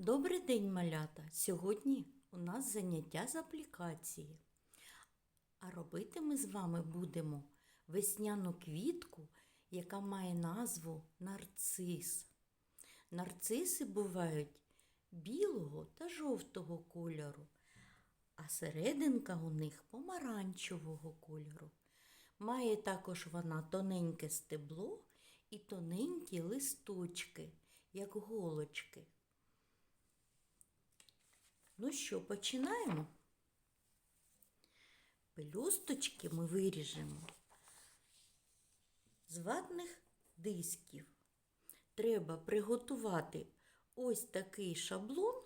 Добрий день, малята! Сьогодні у нас заняття з аплікації. А робити ми з вами будемо весняну квітку, яка має назву нарцис. Нарциси бувають білого та жовтого кольору, а серединка у них помаранчевого кольору. Має також вона тоненьке стебло і тоненькі листочки, як голочки. Ну що, починаємо? Пелюсточки ми виріжемо з ватних дисків. Треба приготувати ось такий шаблон,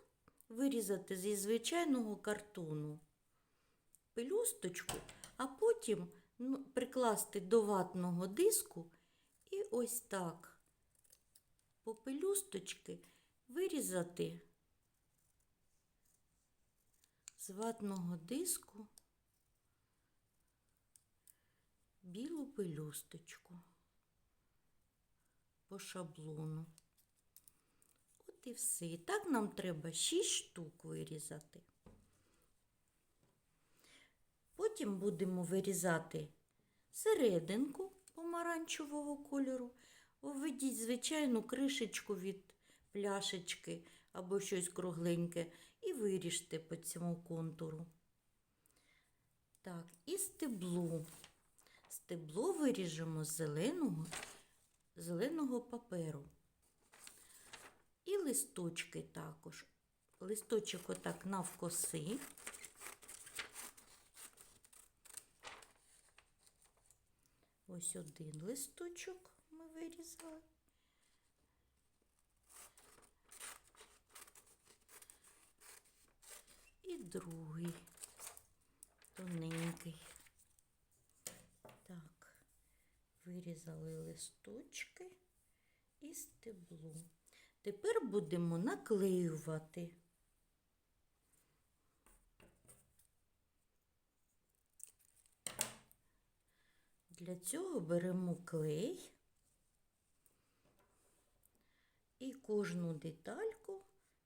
вирізати зі звичайного картону пелюсточку, а потім ну, прикласти до ватного диску і ось так по пелюсточки вирізати з ватного диску білу пелюсточку по шаблону. От і все. І так нам треба 6 штук вирізати. Потім будемо вирізати серединку помаранчевого кольору. Введіть звичайну кришечку від пляшечки або щось кругленьке і виріжте по цьому контуру. Так, і стебло. Стебло виріжемо з зеленого, зеленого паперу. І листочки також. Листочок отак навкоси. Ось один листочок ми вирізали. І другий тоненький. Так, вирізали листочки і стебло. Тепер будемо наклеювати. Для цього беремо клей і кожну детальку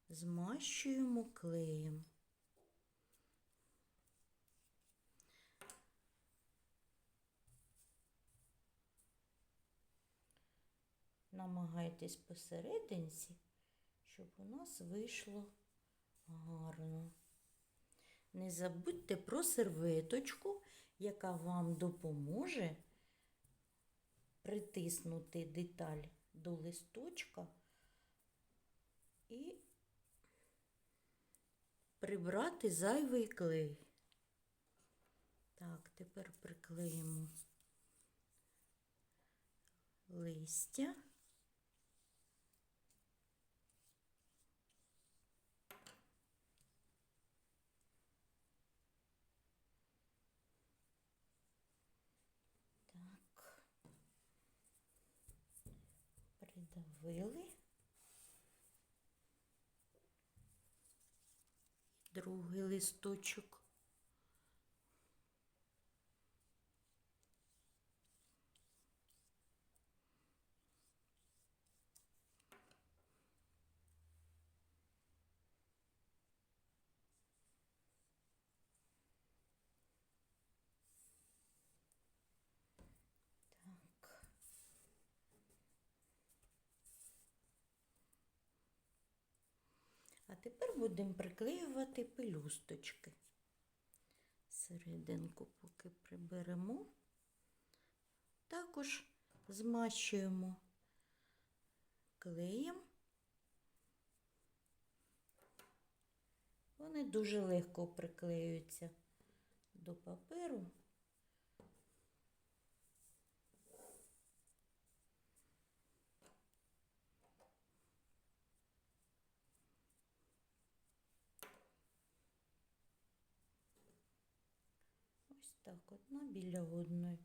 змащуємо клеєм. Намагайтесь посерединці, щоб у нас вийшло гарно. Не забудьте про серветочку, яка вам допоможе притиснути деталь до листочка і прибрати зайвий клей. Так, тепер приклеїмо листя. Так. Придавили. Другий листочок. Тепер будемо приклеювати пелюсточки. Серединку поки приберемо. Також змащуємо клеєм. Вони дуже легко приклеюються до паперу. Ось так одна біля одної.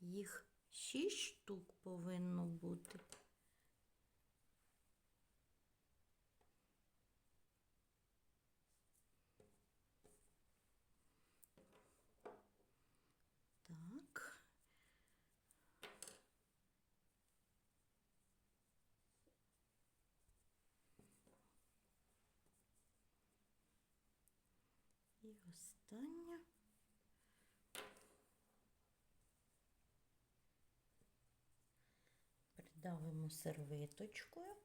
Їх шість штук повинно бути. Остання. Придавимо серветочкою.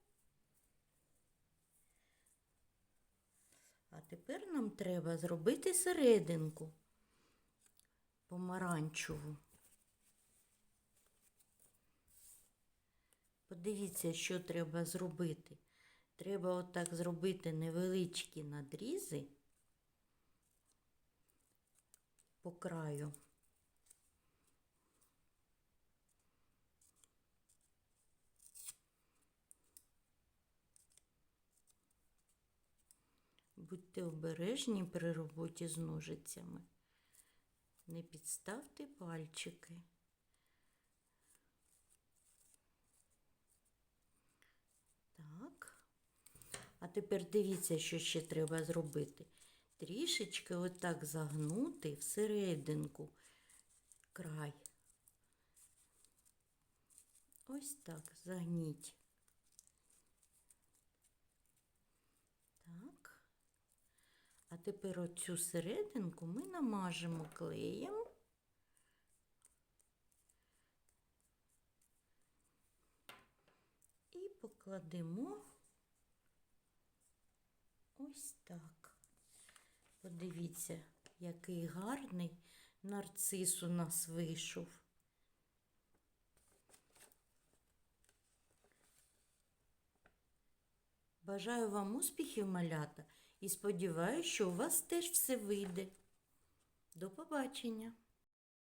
А тепер нам треба зробити серединку помаранчеву. Подивіться, що треба зробити. Треба отак зробити невеличкі надрізи по краю. Будьте обережні при роботі з ножицями. Не підставте пальчики. Так. А тепер дивіться, що ще треба зробити. Трішечки отак загнути всерединку край. Ось так загніть. Так. А тепер оцю серединку ми намажемо клеєм. І покладемо ось так. Подивіться, який гарний нарцис у нас вийшов. Бажаю вам успіхів, малята, і сподіваюся, що у вас теж все вийде. До побачення!